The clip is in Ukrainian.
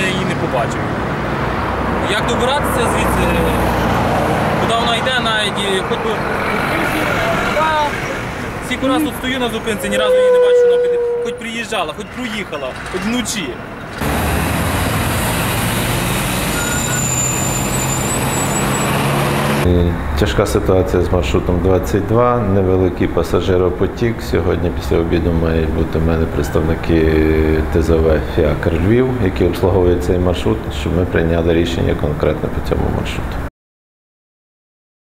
я її не побачив. Як добиратися звідси, куди вона йде, навіть е, хоч би Скільки раз тут стою на зупинці, ні разу її не бачу, вона хоч приїжджала, хоч проїхала, хоч вночі. Тяжка ситуація з маршрутом 22, невеликий пасажиропотік. Сьогодні після обіду мають бути в мене представники ТЗВ «Фіакр Львів, які обслуговують цей маршрут, щоб ми прийняли рішення конкретно по цьому маршруту.